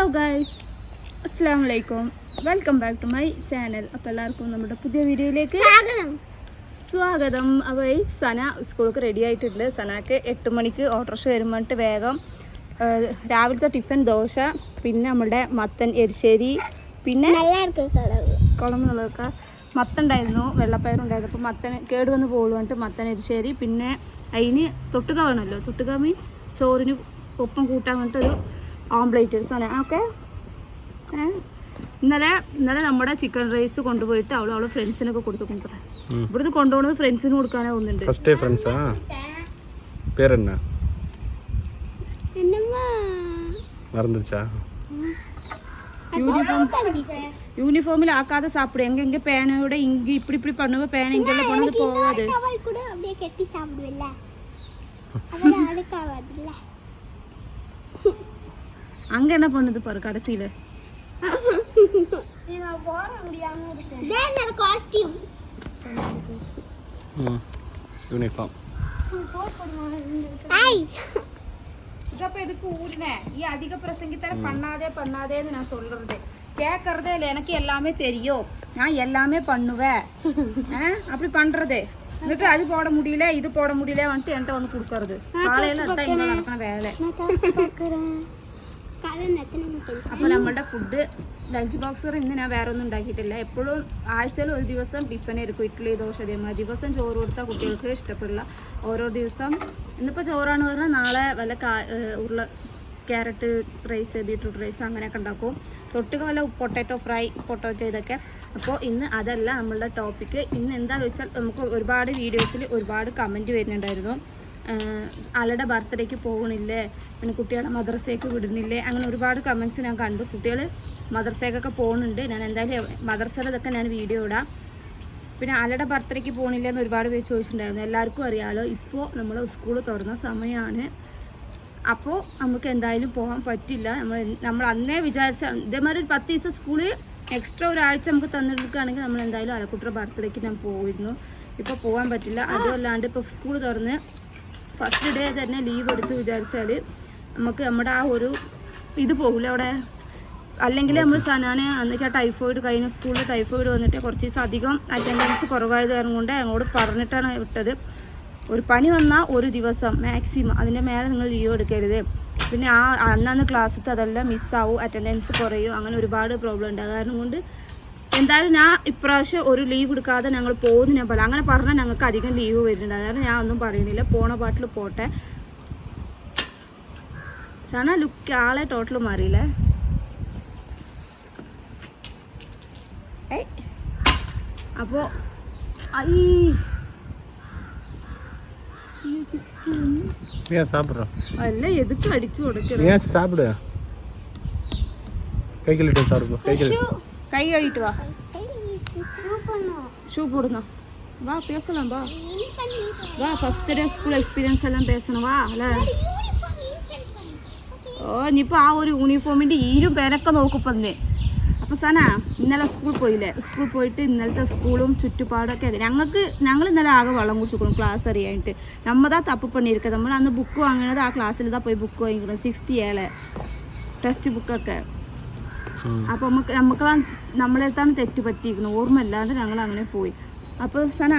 Hello guys അസ്സാം വലൈക്കും welcome back to my channel അപ്പോൾ എല്ലാവർക്കും നമ്മുടെ പുതിയ വീഡിയോയിലേക്ക് സ്വാഗതം. അപ്പോൾ ഈ സന സ്കൂൾക്ക് റെഡി ആയിട്ടുണ്ട്. സനക്ക് എട്ട് മണിക്ക് ഓട്ടോറിക്ഷ വരുമ്പോട്ട് വേഗം രാവിലത്തെ ടിഫിൻ ദോശ പിന്നെ നമ്മുടെ മത്തൻ എരിശ്ശേരി പിന്നെ കുളം എന്നുള്ളതൊക്കെ മത്തുണ്ടായിരുന്നു വെള്ളപ്പയറുണ്ടായിരുന്നു അപ്പോൾ മത്തൻ കേട് വന്ന് പോകുള്ളൂ മത്തൻ എരിശ്ശേരി പിന്നെ അതിന് തൊട്ടുക വേണമല്ലോ. തൊട്ടുക മീൻസ് ചോറിന് ഒപ്പം കൂട്ടാൻ വേണ്ടിട്ടൊരു ഓംപ്ലേറ്റ് ഒരു സാധനം ഓക്കെ ഇന്നലെ ഇന്നലെ നമ്മുടെ ചിക്കൻ റൈസ് കൊണ്ടുപോയിട്ട് അവൾ അവളെ ഫ്രണ്ട്സിനൊക്കെ കൊടുത്തു കൊടുത്തേ ഇവിടുന്ന് കൊണ്ടുപോകുന്നത് ഫ്രണ്ട്സിന് കൊടുക്കാനേ ഒന്നുണ്ട് ஃபர்ஸ்ட் டே ஃப்ரெண்ட்ஸா பேர் என்ன மறந்துருச்சா யூனிஃபார்மில் ஆக்காத சாப்பிடு எங்க எங்க பேனோட இங்க இப்படி இப்படி பண்ணுவ பேன் இங்கெல்லாம் கொண்டு போகாது கூட அப்படியே கெட்டி சாப்பிடுவேல்ல அதெல்லாம் அழுக்காவாதுல்ல அங்க என்ன பண்ணுது பாரு கடைசியில. எதுக்கு ஊறினேன் ஏ அதிக பிரசங்கித்தர பண்ணாதே பண்ணாதேன்னு நான் சொல்றது. கேட்கறதே இல்லை எனக்கு எல்லாமே தெரியும். நான் எல்லாமே பண்ணுவேன். அப்படி பண்றதே. வந்துட்டு அது போட முடியல இது போட முடியல வந்துட்டு என்கிட்ட வந்து கொடுக்கறது. காலையில வேலை. അപ്പോൾ നമ്മളുടെ ഫുഡ് ലഞ്ച് ബോക്സ് ഇന്ന് ഞാൻ വേറെ ഒന്നും ഉണ്ടാക്കിയിട്ടില്ല. എപ്പോഴും ആഴ്ചയിൽ ഒരു ദിവസം ടിഫിൻ ആയിരിക്കും. ഇഡ്ഡലി ദോശ അതേമാതിരി ദിവസം ചോറ് കൊടുത്താൽ കുട്ടികൾക്ക് ഇഷ്ടപ്പെടില്ല. ഓരോ ദിവസം ഇന്നിപ്പോൾ ചോറാണ് പറഞ്ഞാൽ നാളെ വല്ല കാ ഉരുള ക്യാരറ്റ് റൈസ് ബീട്രൂട്ട് റൈസ് അങ്ങനെയൊക്കെ ഉണ്ടാക്കും. തൊട്ടുക വല്ല പൊട്ടാറ്റോ ഫ്രൈ പൊട്ടാറ്റോ ഇതൊക്കെ. അപ്പോൾ ഇന്ന് അതല്ല നമ്മളുടെ ടോപ്പിക്ക് ഇന്ന് എന്താ വെച്ചാൽ നമുക്ക് ഒരുപാട് വീഡിയോസിൽ ഒരുപാട് കമന്റ് വരുന്നുണ്ടായിരുന്നു. ആളുടെ ബർത്ത്ഡേക്ക് പോകണില്ലേ പിന്നെ കുട്ടികളെ മദ്രസയ്ക്ക് വിടുന്നില്ലേ? അങ്ങനെ ഒരുപാട് കമൻസ് ഞാൻ കണ്ടു. കുട്ടികൾ മദ്രസയ്ക്കൊക്കെ പോകുന്നുണ്ട്. ഞാൻ എന്തായാലും മദ്രസയുടെ ഞാൻ വീഡിയോ ഇടാം. പിന്നെ ആളുടെ ബർത്ത്ഡേക്ക് പോകണില്ല എന്ന് ഒരുപാട് പേര് ചോദിച്ചിട്ടുണ്ടായിരുന്നു. എല്ലാവർക്കും അറിയാമല്ലോ ഇപ്പോൾ നമ്മൾ സ്കൂൾ തുറന്ന സമയമാണ് അപ്പോൾ നമുക്ക് എന്തായാലും പോകാൻ പറ്റില്ല. നമ്മൾ നമ്മൾ അന്നേ വിചാരിച്ച ഇതേമാതിരി ഒരു പത്ത് ദിവസം സ്കൂളിൽ എക്സ്ട്രാ ഒരാഴ്ച നമുക്ക് തന്നെടുക്കുകയാണെങ്കിൽ നമ്മൾ എന്തായാലും അലക്കുട്ടിയുടെ ബർത്ത്ഡേക്ക് ഞാൻ പോയിരുന്നു. ഇപ്പോൾ പോകാൻ പറ്റില്ല. അതുമല്ലാണ്ട് ഇപ്പോൾ സ്കൂൾ തുറന്ന് ഫസ്റ്റ് ഡേ തന്നെ ലീവ് എടുത്ത് വിചാരിച്ചാൽ നമുക്ക് നമ്മുടെ ആ ഒരു ഇത് പോകില്ല അവിടെ? അല്ലെങ്കിൽ നമ്മൾ സനാനെ അന്നേക്ക് ആ ടൈഫോയിഡ് കഴിഞ്ഞ സ്കൂളിൽ ടൈഫോയിഡ് വന്നിട്ട് കുറച്ച് ദിവസം അധികം അറ്റൻഡൻസ് കുറവായത് കാരണം കൊണ്ട് അങ്ങോട്ട് പറഞ്ഞിട്ടാണ് വിട്ടത്. ഒരു പനി വന്നാൽ ഒരു ദിവസം മാക്സിമം അതിന്റെ മേലെ നിങ്ങൾ ലീവ് എടുക്കരുത്. പിന്നെ ആ അന്നന്ന് ക്ലാസ്സിൽ അതെല്ലാം മിസ്സാവും അറ്റൻഡൻസ് കുറയും അങ്ങനെ ഒരുപാട് പ്രോബ്ലം ഉണ്ട്. കാരണം കൊണ്ട് എന്തായാലും ഞാൻ ഇപ്രാവശ്യം ഒരു ലീവ് എടുക്കാതെ ഞങ്ങൾ പോകുന്നു ഞാൻ പറയാം അങ്ങനെ പറഞ്ഞാൽ ഞങ്ങൾക്ക് അധികം ലീവ് വരുന്നുണ്ട് അതാണ് ഞാൻ ഒന്നും പറയുന്നില്ല പോണ പാട്ടിൽ പോട്ടെ സന ലുക്ക് ആളെ ടോട്ടൽ മാറിയില്ലേ ഏയ് അപ്പോൾ ഐ ஏன் சாப்பிட்றோம் അല്ല എതുക്ക് അടിച്ചു കൊടുക്കരുത് நீ ஏன் சாப்பிடு கை கழுவிட்டு வந்து சாப்பிடு கை கழுவி കൈ കഴിയിട്ട് വാ ஷூ பண்ணும் ஷூ போடுங்க வா பேசலாம் வா வா ஃபர்ஸ்ட் ഡേ സ്കൂൾ എക്സ്പീരിയൻസ് എല്ലാം പേസണം വാ അല്ലേ ഓ ഇനിയിപ്പോൾ ആ ഒരു യൂണിഫോമിൻ്റെ ഈരും പേരൊക്കെ നോക്കുപ്പന്നെ അപ്പോൾ സന ഇന്നലെ സ്കൂൾ പോയില്ലേ സ്കൂൾ പോയിട്ട് ഇന്നലത്തെ സ്കൂളും ചുറ്റുപാടൊക്കെ അതെ ഞങ്ങൾക്ക് ഞങ്ങൾ ഇന്നലെ ആകെ വെള്ളം കുടിച്ചു ക്ലാസ് അറിയാനായിട്ട് നമ്മതാ തപ്പ് പണിയിരിക്കുക നമ്മൾ അന്ന് ബുക്ക് വാങ്ങണത് ആ ക്ലാസ്സിൽ ഇതാ പോയി ബുക്ക് വാങ്ങിക്കണം സിക്സ്ത് ഏഴ് ടെക്സ്റ്റ് ബുക്കൊക്കെ ம் അപ്പോൾ നമുക്ക് നമുക്കാണ് നമ്മളെ അടുത്താണ് തെറ്റ് പറ്റിയിരിക്കുന്നത്. ഓർമ്മ അല്ലാണ്ട് ഞങ്ങൾ അങ്ങനെ പോയി. അപ്പോൾ സന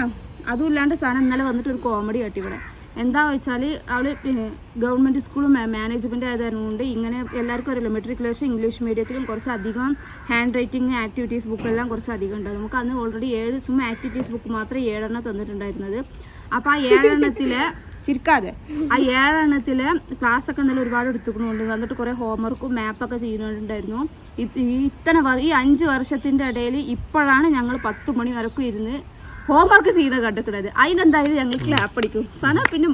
അതും ഇല്ലാണ്ട് സന ഇന്നലെ വന്നിട്ട് ഒരു കോമഡി കാട്ടി ഇവിടെ. എന്താ വെച്ചാൽ അവൾ ഗവൺമെന്റ് സ്കൂൾ മാനേജ്മെന്റ് ആയതുകൊണ്ട് ഇങ്ങനെ എല്ലാവർക്കും അറിയില്ല മെട്രിക്കുലേഷൻ ഇംഗ്ലീഷ് മീഡിയത്തിലും കുറച്ചധികം ഹാൻഡ് റൈറ്റിംഗ് ആക്ടിവിറ്റീസ് ബുക്കെല്ലാം കുറച്ച് അധികം ഉണ്ട് നമുക്ക് അന്ന് ഓൾറെഡി ഏഴ് സും ആക്ടിവിറ്റീസ് ബുക്ക് മാത്രമേ ഏഴെണ്ണം തന്നിട്ടുണ്ടായിരുന്നത്. അപ്പൊ ആ ഏഴെണ്ണത്തിൽ ചിരിക്കാതെ. ആ ഏഴെണ്ണത്തിൽ ക്ലാസ് ഒക്കെ ഇന്നലെ ഒരുപാട് എടുത്തുകൊണ്ട് എന്നിട്ട് കുറെ ഹോംവർക്കും മാപ്പൊക്കെ ചെയ്യുന്നുണ്ടായിരുന്നു. ഇത്തന ഈ അഞ്ച് വർഷത്തിന്റെ ഇടയിൽ ഇപ്പോഴാണ് ഞങ്ങൾ പത്ത് മണി വരക്കും ഇരുന്ന് ഹോംവർക്ക് ചെയ്യണ കണ്ടെത്തുന്നത്. അതിനെന്തായാലും ഞങ്ങൾ ക്ലാപ്പ് അടിക്കും സാധനം പിന്നെ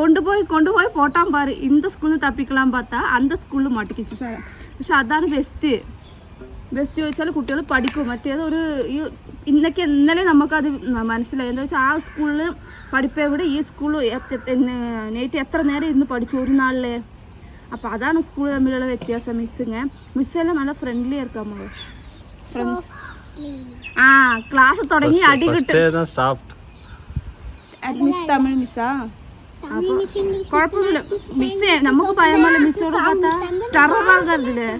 കൊണ്ടുപോയി കൊണ്ടുപോയി പോട്ടാൻ പാറി ഇന്ത സ്കൂളിൽ തപ്പിക്കളാൻ പാത്ത അന്ത സ്കൂളിൽ മട്ടിക്കിച്ചു സാധനം പക്ഷെ അതാണ് ബെസ്റ്റ് ബെസ്റ്റ് ചോദിച്ചാൽ കുട്ടികൾ പഠിക്കും. മറ്റേത് ഒരു ഈ ഇന്നൊക്കെ ഇന്നലെ നമുക്കത് മനസ്സിലായി. എന്താ വെച്ചാൽ ആ സ്കൂളിൽ പഠിപ്പേ ഇവിടെ ഈ സ്കൂളിൽ നൈറ്റ് എത്ര നേരം ഇന്ന് പഠിച്ചു? ഒരു നാളിലെ. അപ്പോൾ അതാണ് സ്കൂൾ തമ്മിലുള്ള വ്യത്യാസം മിസ്സിങ്. മിസ്സെല്ലാം നല്ല ഫ്രണ്ട്ലി ആയിരിക്കും നമ്മൾ ആ ക്ലാസ് തുടങ്ങി അടി കിട്ടും. തമിഴ് മിസ്സാ അപ്പോൾ കുഴപ്പമില്ല മിസ്സേ നമുക്ക് പറയാൻ പഴയ മിസ്സോട് ടെററാകാറില്ലേ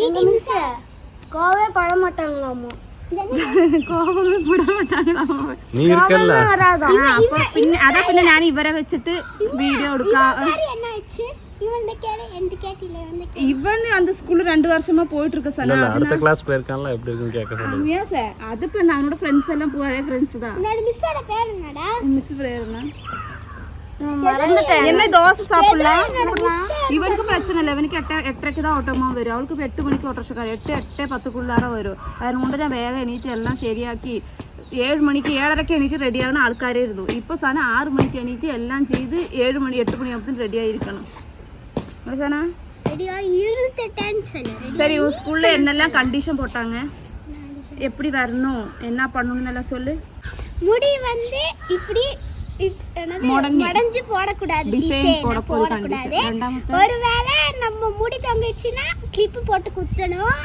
ആകാറില്ലേ கோவே பட மாட்டாங்களாமா கோபமே போட மாட்டாங்களாமா നീ ഇരിക്കല്ല അപ്പൊ പിന്നെ അതാ ഞാൻ ഇവരെ വെച്ചിട്ട് വീഡിയോ എടുക്കാം என்னாச்சு இவன்கிட்ட கேளு என்கிட்ட கேட்டில வந்து இவன் அந்த ஸ்கூல்ல ரெண்டு வருஷமா போயிட்டு இருக்க இல்ல இல்ல அடுத்த கிளாஸ் போயிருக்கான்ல எப்படி இருக்குன்னு கேட்க சொல்லு. சார்? அது இப்ப நான் ஃப்ரெண்ட்ஸ் எல்லாம் போகிற ஃப்ரெண்ட்ஸ் தான். மிஸ்ஸோட பேர் என்னடா? மிஸ் பேர் என்ன? என்ன தோசை சாப்பிடலாம் இவனுக்கு பிரச்சனை இல்லை ഇവനിക്ക് എട്ട് എട്ടരയ്ക്ക് தான் ഓട്ടോമാൻ വരും അവൾക്ക് ഇപ്പൊ എട്ട് മണിക്ക് ഓട്ടോറിക്ഷക്കാർ എട്ട് എട്ട് പത്തുക്കുള്ളാറ വരും അതുകൊണ്ട് ഞാൻ വേഗം എണീറ്റ് എല്ലാം ശരിയാക്കി ഏഴ് മണിക്ക് ഏഴരയ്ക്ക് എണീറ്റ് റെഡിയാകുന്ന ആൾക്കാരായിരുന്നു ഇപ്പൊ സാധനം ആറ് മണിക്ക് എണീറ്റ് എല്ലാം ചെയ്ത് ഏഴ് മണി എട്ട് മണിയാകുമ്പത്തിന് റെഡി ആയിരിക്കണം സാധന ரெடியா இருந்துட்டேன்னு சொல்லு சரி உன் ஸ்கூல்ல என்னெல்லாம் கண்டிஷன் போட்டாங்க எப்படி வரணும் என்ன பண்ணணும்னு எல்லாம் சொல்லு முடி வந்து இப்படி இப்- என்னது? முடங்கி. முடஞ்சு போடக்கூடாது டிசைன் போடக்கூடாது ஒருவேளை நம்ம முடி தொங்குச்சுன்னா கிளிப்பு போட்டு குத்தணும்.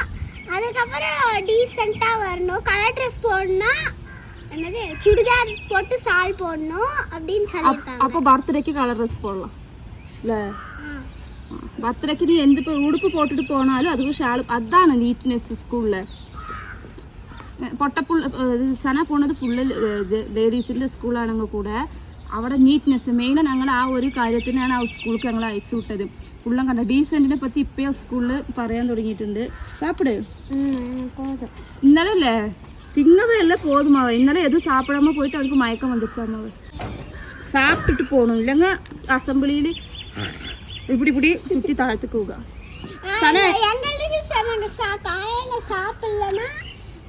அதுக்கப்புறம் டீசெண்டாக வரணும். கலர் ட்ரெஸ் போடணும்னா என்னது? சுடிதார் போட்டு சால் போடணும் அப்படின்னு சொல்லியிருக்காங்க. அப்போ பர்த்டேக்கு கலர் ட்ரெஸ் போடலாம். இல்லை பர்த்டேக்கு நீ எந்த உடுப்பு போட்டுட்டு போனாலும் அதுவும் ஷால் அதான் நீட்னஸ் ஸ்கூலில் പൊട്ടപ്പുള്ള സന പോണത് ഫുള്ള് ലേഡീസിന്റെ സ്കൂളാണെങ്കിൽ കൂടെ അവിടെ നീറ്റ്നെസ് മെയിൻ ഞങ്ങൾ ആ ഒരു കാര്യത്തിനാണ് ആ സ്കൂൾക്ക് ഞങ്ങൾ അയച്ചു വിട്ടത്. ഫുള്ളും കണ്ട ഡീസെന്റിനെ പറ്റി ഇപ്പേ സ്കൂളിൽ പറയാൻ തുടങ്ങിയിട്ടുണ്ട്. സാപ്പിട്. ഇന്നലെ അല്ലേ തിന്നതല്ല പോതുമാവ് ഇന്നലെ ഏത് സാപ്പിടുമ്പോൾ പോയിട്ട് അവർക്ക് മയക്കം വന്നിരിച്ചാമാവ് സാപ്പിട്ടിട്ട് പോകണം ഇല്ലെങ്കിൽ അസംബ്ലിയിൽ ഇപ്പിടി ഇപ്പിടി ചുറ്റി താഴ്ത്തിക്കുക പോവുക.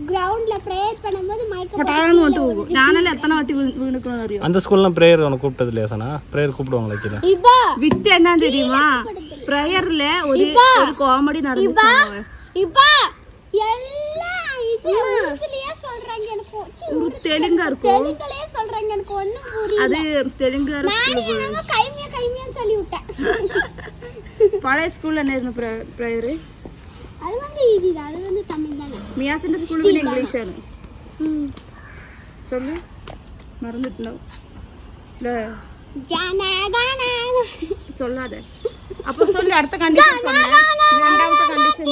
கிரவுண்ட்ல ப்ரேயர் பண்ணும்போது மயக்கம் பட்டாளன்னு வந்துட்டு போகும் நானெல்லாம் எத்தனை வாட்டி வீ வீணுக்கணும் அறியும் அந்த ஸ்கூல்லாம் ப்ரேயர் உனக்கு கூப்பிட்டது இல்லையா சனா? ப்ரேயர் கூப்பிடுவாங்களா கீழே? இப்போ வித்து என்ன தெரியுமா? ப்ரேயர்ல ஒரு ஒரு காமெடி நடந்துச்சு இப்போ எல்லாம் இது உருதுலயே சொல்றாங்க எனக்கு. ஒரு தெலுங்கா இருக்கும். தெலுங்குலயே சொல்றாங்க எனக்கு. ஒண்ணும் புரியல. அது தெலுங்கு நானே என்னமோ கைமியா கைமியான்னு சொல்லி விட்டேன் பழைய ஸ்கூல்ல என்ன இருந்த ப்ரேயர் அது வந்து ஈஸி அது வந்து தமிழ் தானே? மியாசன் ஸ்கூல் கூட இங்கிலீஷானு சொல்லு. மறந்துட்டோம் இல்லை. சொல்லாத. அப்போ சொல்லு அடுத்த கண்டிஷன் சொன்ன ரெண்டாவது கண்டிஷன்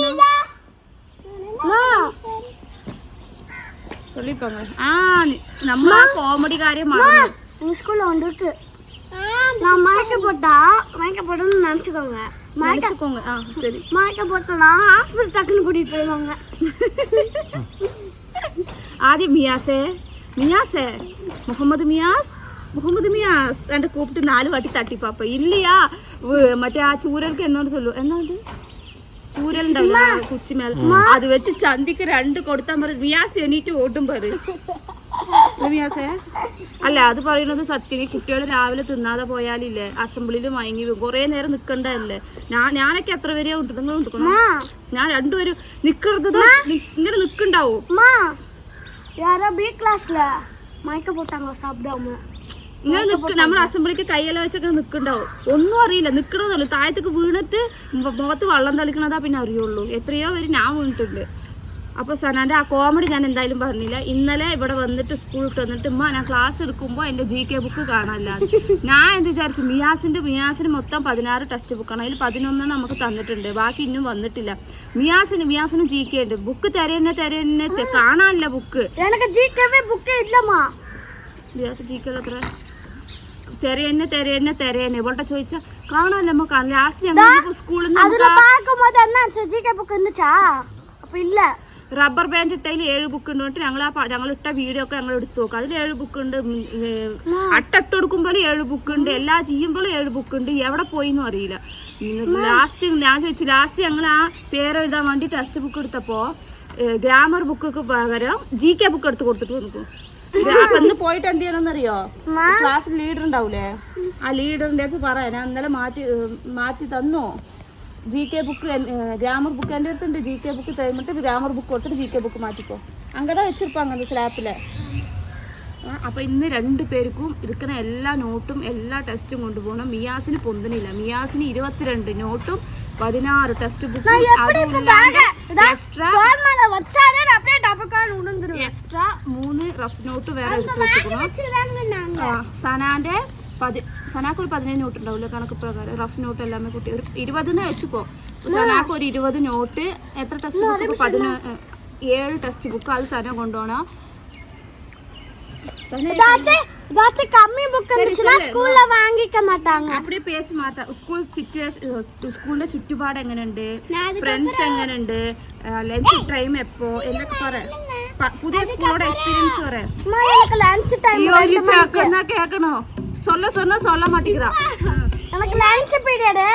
சொல்லிப்பாங்க ஆ நம்ம காமெடி காரியம் ஸ்கூல்ல ஒன்று இருக்கு. நான் மயக்க போட்டா மயக்க போட்டோம்னு நினச்சிக்கோங்க நினைச்சுக்கோங்க ஆ சரி மயக்க போட்டோம்னா ஹாஸ்பிட்டல் டக்குன்னு கூட்டிட்டு போயிடுவாங்க ആദ്യം മിയാസേ മിയാസേ മുഹമ്മദ് മിയാസ് മുഹമ്മദ് മിയാസ് എന്റെ കൂപ്പിട്ട് നാല് വാട്ടി തട്ടിപ്പാപ്പ ഇല്ലയാ വ്- മറ്റേ ആ ചൂരൽക്ക് എന്നോട് ചൊല്ലു എന്നാ അത് ചൂരൽ ഉണ്ടാവില്ല കുച്ചിമേൽ അത് വെച്ച് ചന്തിക്ക് രണ്ട് കൊടുത്താൻ പറയും മിയാസ് എണീറ്റ് ഓട്ടും പറയും അല്ല അത് പറയുന്നത് സത്യം ഈ കുട്ടികൾ രാവിലെ തിന്നാതെ പോയാലില്ലേ അസംബ്ലിയിൽ മയങ്ങി കുറെ കുറേ നേരം നിൽക്കണ്ടല്ലേ ഞാൻ ഞാനൊക്കെ എത്ര പേരെയാ ഉണ്ട് നിങ്ങൾ ഉണ്ടോ? ഞാൻ രണ്ടുപേരും നിക്കരുത് ഇങ്ങനെ നിക്കണ്ടാവും? ഇങ്ങനെ നിക്ക നമ്മൾ അസംബ്ലിക്ക് കൈയല വെച്ചൊക്കെ നിക്കണ്ടാവും? ഒന്നും അറിയില്ല. നിക്കണതല്ലോ. താഴത്തേക്ക് വീണിട്ട് മുഖത്ത് വള്ളം തളിക്കണതാ പിന്നെ അറിയുള്ളൂ. എത്രയോ പേര് ഞാൻ വീണിട്ടുണ്ട്. അപ്പോൾ സനാന്റെ ആ കോമഡി ഞാൻ എന്തായാലും പറഞ്ഞില്ല. ഇന്നലെ ഇവിടെ വന്നിട്ട് സ്കൂളിട്ട് വന്നിട്ട് ഉമ്മ ഞാൻ ക്ലാസ് എടുക്കുമ്പോൾ എന്റെ ജി കെ ബുക്ക് കാണാനില്ല. ഞാൻ എന്ത് വിചാരിച്ചു? മിയാസിന്റെ മിയാസിന് മൊത്തം പതിനാറ് ടെസ്റ്റ് ബുക്കാണ് അതിൽ പതിനൊന്നെണ്ണം നമുക്ക് തന്നിട്ടുണ്ട്. ബാക്കി ഇന്നും വന്നിട്ടില്ല. മിയാസിന് മിയാസിന് ജി കെ ഉണ്ട്. ബുക്ക് തരേന്നെ തരേന്നെ കാണാനില്ല ബുക്ക് മിയാസ് ജി കെ എത്ര? തെരയെന്നെ തെരയെന്നെ തെരയെന്നെ ഇവളുടെ ചോദിച്ച കാണാനല്ലോ കാണാൻ ലാസ്റ്റ് ഞങ്ങൾ സ്കൂളിൽ നിന്ന് ഇല്ല. റബ്ബർ ബാൻഡ് ഇട്ടതിൽ ഏഴ് ബുക്ക് ഉണ്ട് ഞങ്ങൾ ആ ഞങ്ങൾ ഇട്ട വീഡിയോ ഒക്കെ ഞങ്ങൾ എടുത്തു നോക്കാം. അതിൽ ഏഴ് ബുക്ക് ഉണ്ട് അട്ടട്ട് കൊടുക്കുമ്പോൾ ഏഴ് ബുക്ക് ഉണ്ട് എല്ലാ ചെയ്യുമ്പോഴും ഏഴ് ബുക്ക് ഉണ്ട്. എവിടെ പോയി എന്ന് അറിയില്ല ലാസ്റ്റ് ഞാൻ ചോദിച്ചു ലാസ്റ്റ് ഞങ്ങൾ ആ പേരെഴുതാൻ വേണ്ടി ടെക്സ്റ്റ് ബുക്ക് എടുത്തപ്പോൾ ഗ്രാമർ ബുക്കൊക്കെ പകരം ജി കെ ബുക്ക് എടുത്ത് കൊടുത്തിട്ട് വന്നു അന്ന് പോയിട്ട് എന്ത് ചെയ്യണമെന്നറിയോ ക്ലാസ്സിൽ ലീഡർ ഉണ്ടാവൂലേ? ആ ലീഡറിന്റെ അടുത്ത് പറയാം ഞാൻ ഇന്നലെ മാറ്റി മാറ്റി തന്നോ? G K book grammar book എന്റെ അടുത്തുണ്ട്. ജി കെ ബുക്ക് തരുമ്പോൾ ഗ്രാമർ ബുക്ക് കൊടുത്തിട്ട് ജി കെ ബുക്ക് മാറ്റിക്കോ. അങ്ങനെ വെച്ചിരിപ്പാങ്ക அந்த സ്ലാപ്പിൽ അപ്പോൾ ഇന്ന് രണ്ട് പേർക്കും എടുക്കുന്ന എല്ലാ നോട്ടും എല്ലാ ടെസ്റ്റും കൊണ്ടുപോകണം. മിയാസിന് പൊന്തിനില്ല മിയാസിന് ഇരുപത്തിരണ്ട് നോട്ടും പതിനാറ് ടെസ്റ്റ് ബുക്കും എക്സ്ട്രാ മൂന്ന് റഫ് നോട്ട് വേറെ സനാന്റെ പതി സനാക്ക് ഒരു പതിനേഴ് നോട്ട് ഉണ്ടാവില്ല കണക്ക് പ്രകാരം? റഫ് നോട്ട് എല്ലാം കുട്ടി. ഒരു ഇരുപതെന്ന് വെച്ചുപോ സനാക്ക് ഒരു ഇരുപത് നോട്ട് എത്ര ടെസ്റ്റ് ബുക്ക് പതിനോ ഏഴ് ടെസ്റ്റ് ബുക്ക് അത് സന കൊണ്ടുപോകണം அப்படியே பேச்சு மாத்தா ஸ்கூல் சுச்சுவேஷன் ஸ்கூல்ல ചുറ്റുപാട് എങ്ങനെയുണ്ട്? ഫ്രണ്ട്സ് എങ്ങനെയുണ്ട്? ലഞ്ച് ടൈം എപ്പോ? എന്നൊക്കെ പറ. പുതിയ സ്കൂളോട് എക്സ്പീരിയൻസ് പറയാം കേക്കണോ? சொல்ல சொன்னா சொல்ல மாட்டேங்கிறான் எனக்கு லஞ்ச் பீரியடு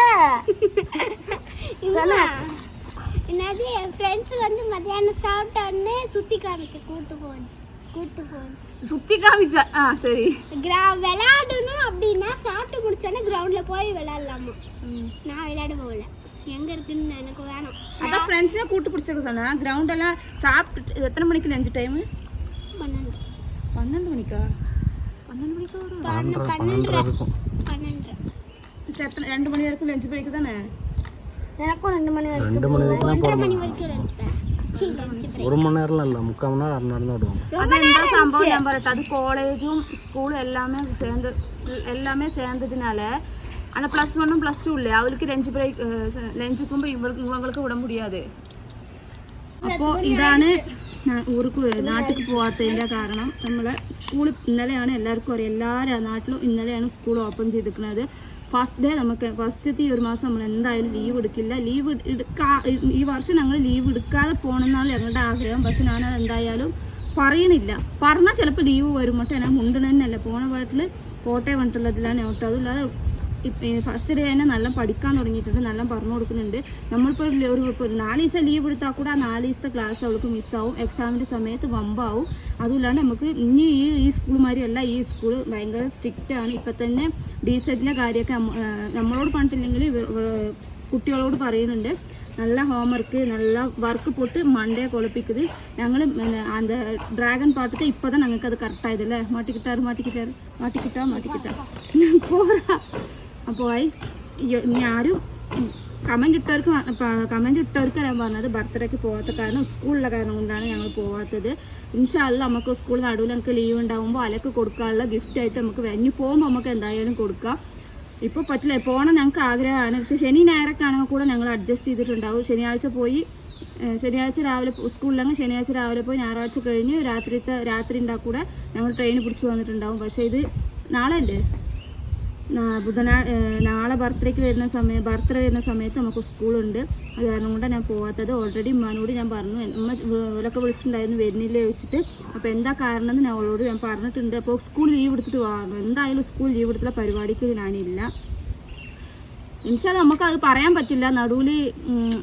என்னது என் ஃப்ரெண்ட்ஸ் வந்து மத்தியானம் சாப்பிட்ட உடனே சுத்தி காமிக்க கூட்டு போகணும் கூட்டு போகணும் சுத்தி காமிக்க ஆ சரி. கிரா விளையாடணும் அப்படின்னா சாப்பிட்டு முடிச்சோடனே கிரவுண்ட்ல போய் விளையாடலாமா? நான் விளையாட போகல. எங்க இருக்குன்னு எனக்கு வேணும். அதான் ஃப்ரெண்ட்ஸே கூட்டு பிடிச்சக்க சொன்னா கிரவுண்ட் எல்லாம் சாப்பிட்டு எத்தனை மணிக்கு லஞ்ச் டைம் பன்னெண்டு. பன்னெண்டு மணிக்கா? பன்னெண்டு மணிக்கு வரும் பன்னெண்டரை பன்னெண்டரை இருக்கும் பன்னெண்டு எத்தனை ரெண்டு மணி வரைக்கும் லஞ்ச் பிரேக் தானே எனக்கும் ரெண்டு மணி வரைக்கும் ரெண்டு மணி வரைக்கும் தான் போட மணி மாட்டோம் வரைக்கும் lunch pack see lunch break ஒரு மணி நேரம்லாம் இல்லை முக்கால் மணி நேரம் அரை மணி நேரம் தான் விடுவோம் അതെന്താ സംഭവം ഞാൻ പറയട്ടെ അത് കോളേജും സ്കൂളും எல்லாமே சேர்ந்து எல்லாமே சேர்ந்ததுனால அந்த ப்ளஸ் ஒன்னும் ப்ளஸ் டூ இல்லையா அவளுக்கு லஞ்ச் பிரேக் ലഞ്ചുക്കുമ്പോൾ ഇവർക്ക് ഇവങ്ങൾക്ക് വിടാൻ മുടിയാതെ അപ്പോൾ ഇതാണ് ഞാൻ ഊർക്ക് നാട്ടിൽ പോവാത്തതിന്റെ കാരണം നമ്മളെ സ്കൂൾ ഇന്നലെയാണ് എല്ലാവർക്കും അറിയാം. എല്ലാ നാട്ടിലും ഇന്നലെയാണ് സ്കൂൾ ഓപ്പൺ ചെയ്തിരിക്കുന്നത്. ഫസ്റ്റ് ഡേ നമുക്ക് ഫസ്റ്റത്തെ ഈ ഒരു മാസം നമ്മൾ എന്തായാലും ലീവ് എടുക്കില്ല. ലീവ് എടുക്കാ ഈ വർഷം ഞങ്ങൾ ലീവ് എടുക്കാതെ പോകണമെന്നാണ് ഞങ്ങളുടെ ആഗ്രഹം. പക്ഷെ ഞാനത് എന്തായാലും പറയണില്ല. പറഞ്ഞാൽ ചിലപ്പോൾ ലീവ് വരും മറ്റേ ഞാൻ മുണ്ടണന്നല്ല പോണ പാട്ടിൽ പോട്ടെ പറഞ്ഞിട്ടുള്ളതിലാണ് ഓട്ടോ അതില്ലാതെ ഫസ്റ്റ് ഡേ തന്നെ നല്ല പഠിക്കാൻ തുടങ്ങിയിട്ടുണ്ട് നല്ല പറഞ്ഞു കൊടുക്കുന്നുണ്ട്. നമ്മളിപ്പോൾ ഒരു ഒരു നാല് ദിവസം ലീവ് എടുത്താൽ കൂടെ ആ നാല് ദിവസത്തെ ക്ലാസ് അവൾക്ക് മിസ്സാവും എക്സാമിന്റെ സമയത്ത് വമ്പാവും. അതുമില്ലാണ്ട് നമുക്ക് ഇനി ഈ ഈ സ്കൂളുമാരിയല്ല ഈ സ്കൂൾ ഭയങ്കര സ്ട്രിക്റ്റ് ആണ്. ഇപ്പം തന്നെ ഡീസെറ്റിന്റെ കാര്യമൊക്കെ നമ്മളോട് പറഞ്ഞിട്ടില്ലെങ്കിൽ കുട്ടികളോട് പറയുന്നുണ്ട്. നല്ല ഹോംവർക്ക് നല്ല വർക്ക് പൊട്ട് മൺഡേ കൊളിപ്പിക്കുന്നത് ഞങ്ങൾ അത് ഡ്രാഗൺ പാട്ടത്തെ ഇപ്പം തന്നെ ഞങ്ങൾക്ക് അത് കറക്റ്റായതല്ലേ മാട്ടിക്കിട്ടാറ് മാട്ടിക്കിട്ടാറ് മാട്ടിക്കിട്ടാ. മാട്ടിക്കിട്ടാ. പോരാ. അപ്പോൾ വൈസ് ഞാനും കമന്റ് ഇട്ടവർക്ക് കമന്റ് ഇട്ടവർക്ക് ഞാൻ പറഞ്ഞത് ബർത്ത്ഡേക്ക് പോകാത്ത കാരണം സ്കൂളിലെ കാരണം കൊണ്ടാണ് ഞങ്ങൾ പോകാത്തത് ഇൻഷാല്ല നമുക്ക് സ്കൂൾ നടുവിൽ നമുക്ക് ലീവ് ഉണ്ടാകുമ്പോൾ അലക്ക് കൊടുക്കാനുള്ള ഗിഫ്റ്റ് ആയിട്ട് നമുക്ക് വെഞ്ഞു പോകുമ്പോൾ നമുക്ക് എന്തായാലും കൊടുക്കാം. ഇപ്പോൾ പറ്റില്ല പോകണം ഞങ്ങൾക്ക് ആഗ്രഹമാണ്. പക്ഷേ ശനി ഞായറൊക്കെ ആണെങ്കിൽ കൂടെ ഞങ്ങൾ അഡ്ജസ്റ്റ് ചെയ്തിട്ടുണ്ടാവും. ശനിയാഴ്ച പോയി ശനിയാഴ്ച രാവിലെ സ്കൂളിലങ്ങ് ശനിയാഴ്ച രാവിലെ പോയി ഞായറാഴ്ച കഴിഞ്ഞ് രാത്രിത്തെ രാത്രി ഉണ്ടാക്കൂടെ ഞങ്ങൾ ട്രെയിൻ പിടിച്ച് വന്നിട്ടുണ്ടാവും. പക്ഷേ ഇത് നാളെ അല്ലേ? ബുധനാ നാളെ ബർത്ത്ഡേക്ക് വരുന്ന സമയം ബർത്ത്ഡേ വരുന്ന സമയത്ത് നമുക്ക് സ്കൂളുണ്ട്. അത് കാരണം കൊണ്ടാണ് ഞാൻ പോകാത്തത് ഓൾറെഡി ഉമ്മാനോട് ഞാൻ പറഞ്ഞു. ഉമ്മ ഇവരൊക്കെ വിളിച്ചിട്ടുണ്ടായിരുന്നു വരുന്നില്ല ചോദിച്ചിട്ട്. അപ്പോൾ എന്താ കാരണം എന്ന് ഞാൻ അവളോട് ഞാൻ പറഞ്ഞിട്ടുണ്ട്. അപ്പോൾ സ്കൂൾ ലീവ് എടുത്തിട്ട് പോകാറുണ്ട് എന്തായാലും സ്കൂൾ ലീവ് എടുത്തുള്ള പരിപാടിക്ക് ഞാനില്ല. ഇൻഷാൽ നമുക്ക് അത് പറയാൻ പറ്റില്ല. നടുവിൽ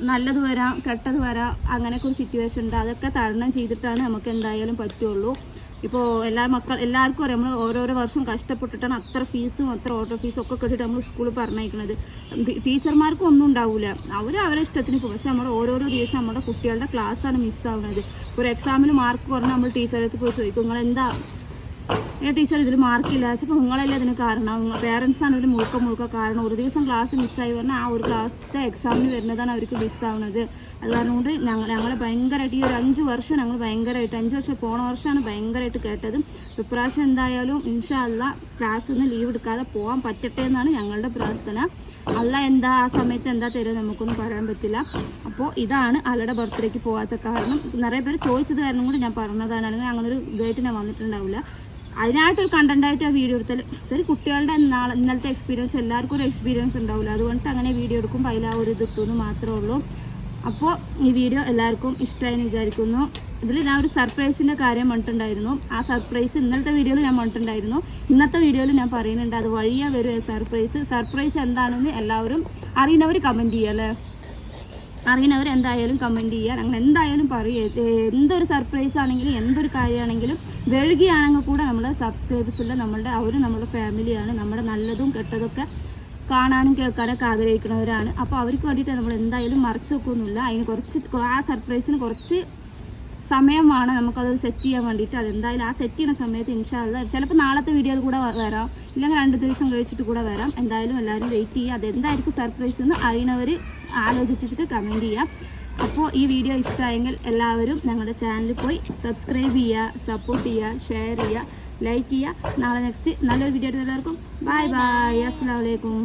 നല്ലത് വരാം കെട്ടത് വരാം അങ്ങനെയൊക്കെ ഒരു സിറ്റുവേഷൻ ഉണ്ട്. അതൊക്കെ തരണം ചെയ്തിട്ടാണ് നമുക്ക് എന്തായാലും പറ്റുള്ളൂ. ഇപ്പോൾ എല്ലാ മക്കൾ എല്ലാവർക്കും അറിയാം. നമ്മൾ ഓരോരോ വർഷം കഷ്ടപ്പെട്ടിട്ടാണ് അത്ര ഫീസും അത്ര ഓട്ടോ ഫീസും ഒക്കെ കെട്ടിട്ട് നമ്മൾ സ്കൂളിൽ പറഞ്ഞയക്കുന്നത് ടീച്ചർമാർക്കും ഒന്നും ഉണ്ടാവില്ല അവർ അവരെ ഇഷ്ടത്തിന് പോകും. പക്ഷേ നമ്മൾ ഓരോരോ ദിവസം നമ്മുടെ കുട്ടികളുടെ ക്ലാസ്സാണ് മിസ്സാവുന്നത് ഒരു എക്സാമിന് മാർക്ക് കുറഞ്ഞ് നമ്മൾ ടീച്ചറെ അടുത്ത് പോയി ചോദിക്കും നിങ്ങൾ എന്താ ടീച്ചർ ഇതിൽ മാർക്കില്ല ചിലപ്പോൾ നിങ്ങളല്ലേ അതിന് കാരണം? നിങ്ങൾ ആണ് ഇതിന് മുഴുക്ക മുഴുക്ക കാരണം. ഒരു ദിവസം ക്ലാസ് മിസ്സായി പറഞ്ഞാൽ ആ ഒരു ക്ലാസ്സിലെ എക്സാമിന് വരുന്നതാണ് അവർക്ക് മിസ്സാവുന്നത് അത് കാരണം ഞങ്ങൾ ഞങ്ങളെ ഭയങ്കരമായിട്ട് ഈ ഒരു അഞ്ച് വർഷം ഞങ്ങൾ ഭയങ്കരമായിട്ട് അഞ്ച് വർഷം പോണ വർഷമാണ് ഭയങ്കരമായിട്ട് കേട്ടത്. ഇപ്രാവശ്യം എന്തായാലും ഇൻഷാ അല്ല ക്ലാസ് ഒന്ന് ലീവ് എടുക്കാതെ പോകാൻ പറ്റട്ടെ എന്നാണ് ഞങ്ങളുടെ പ്രാർത്ഥന. അല്ല എന്താ ആ സമയത്ത് എന്താ തരുക നമുക്കൊന്നും പറയാൻ പറ്റില്ല. അപ്പോൾ ഇതാണ് അല്ലയുടെ ബർത്ത്ഡേക്ക് പോകാത്ത കാരണം. നിറയെ പേര് ചോദിച്ചത് കാരണം കൂടി ഞാൻ പറഞ്ഞതാണ്. അല്ലെങ്കിൽ അങ്ങനൊരു ഇതായിട്ട് ഞാൻ വന്നിട്ടുണ്ടാവില്ല. അതിനായിട്ടൊരു കണ്ടന്റായിട്ട് ആ വീഡിയോ എടുത്താൽ ശരി കുട്ടികളുടെ നാളെ ഇന്നലത്തെ എക്സ്പീരിയൻസ് എല്ലാവർക്കും ഒരു എക്സ്പീരിയൻസ് ഉണ്ടാവില്ല അതുകൊണ്ട് അങ്ങനെ വീഡിയോ എടുക്കുമ്പോൾ അതിൽ ആ ഒരു ഇത് മാത്രമേ ഉള്ളൂ. അപ്പോൾ ഈ വീഡിയോ എല്ലാവർക്കും ഇഷ്ടമായെന്ന് വിചാരിക്കുന്നു. ഇതിൽ ഞാൻ ഒരു സർപ്രൈസിന്റെ കാര്യം പറഞ്ഞിട്ടുണ്ടായിരുന്നു. ആ സർപ്രൈസ് ഇന്നലത്തെ വീഡിയോയിൽ ഞാൻ പറഞ്ഞിട്ടുണ്ടായിരുന്നു. ഇന്നത്തെ വീഡിയോയിൽ ഞാൻ പറയുന്നുണ്ട്. അത് വഴിയാ വരും. സർപ്രൈസ് സർപ്രൈസ് എന്താണെന്ന് എല്ലാവരും അറിയുന്നവർ കമന്റ് ചെയ്യുക അല്ലേ? അറിയുന്നവർ എന്തായാലും കമന്റ് ചെയ്യുക ഞങ്ങൾ എന്തായാലും പറയുക എന്തൊരു സർപ്രൈസ് ആണെങ്കിലും എന്തൊരു കാര്യമാണെങ്കിലും വെഴുകിയാണെങ്കിൽ കൂടെ നമ്മുടെ സബ്സ്ക്രൈബേഴ്സിൽ നമ്മളുടെ അവർ നമ്മുടെ ഫാമിലിയാണ് നമ്മുടെ നല്ലതും കെട്ടതൊക്കെ കാണാനും കേൾക്കാനൊക്കെ ആഗ്രഹിക്കുന്നവരാണ് അപ്പോൾ അവർക്ക് വേണ്ടിയിട്ട് നമ്മൾ എന്തായാലും മറച്ചു വെക്കൊന്നുമില്ല. അതിന് കുറച്ച് ആ സർപ്രൈസിന് കുറച്ച് സമയം വേണം നമുക്കത് സെറ്റ് ചെയ്യാൻ വേണ്ടിയിട്ട്. അതെന്തായാലും ആ സെറ്റ് ചെയ്യുന്ന സമയത്ത് ഇൻഷാല്ല ചിലപ്പോൾ നാളത്തെ വീഡിയോയിൽ കൂടെ വരാം. ഇല്ലെങ്കിൽ രണ്ട് ദിവസം കഴിച്ചിട്ട് കൂടെ വരാം. എന്തായാലും എല്ലാവരും വെയിറ്റ് ചെയ്യുക. അതെന്തായിരിക്കും സർപ്രൈസ് എന്ന് അറിയണവർ ആലോചിച്ചിട്ട് കമന്റ് ചെയ്യാം. അപ്പോൾ ഈ വീഡിയോ ഇഷ്ടമായെങ്കിൽ എല്ലാവരും ഞങ്ങളുടെ ചാനലിൽ പോയി സബ്സ്ക്രൈബ് ചെയ്യുക സപ്പോർട്ട് ചെയ്യുക ഷെയർ ചെയ്യുക ലൈക്ക് ചെയ്യുക. നാളെ നെക്സ്റ്റ് നല്ലൊരു വീഡിയോ ആയിട്ട് എല്ലാവർക്കും ബൈ ബൈ അസ്സാം വലൈക്കും.